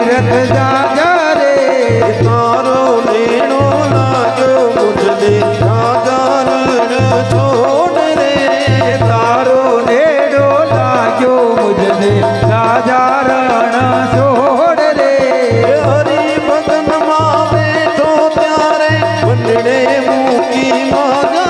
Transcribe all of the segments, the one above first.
તીરથ જાજા રે, તારો લેણો નાજો મુજલે સાધારણ છોડ રે. તારો લેડો લાગ્યો મુજલે સાધારણ છોડ રે. હરી ભગનમાં બેઠો ત્યારે બંને મૂકી માગા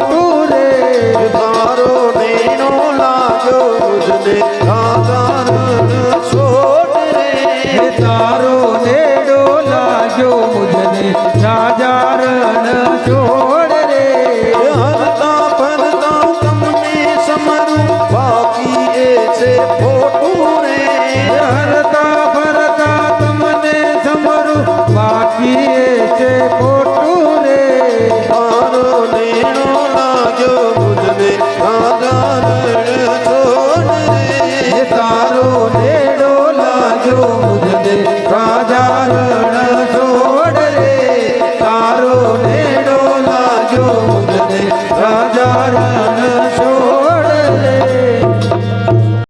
મને આધાર છોડ રે. તારો નેડો લાગ્યો મુજને રાજારણ છોડ રે. હરતા ફરતા તમને સમરું બાકી એ છે ખોટું રે. હરતા ફરતા તમને સમરું બાકી એ છે ખોટું રે. તારો નેડો લાગ્યો રાજા રાજા.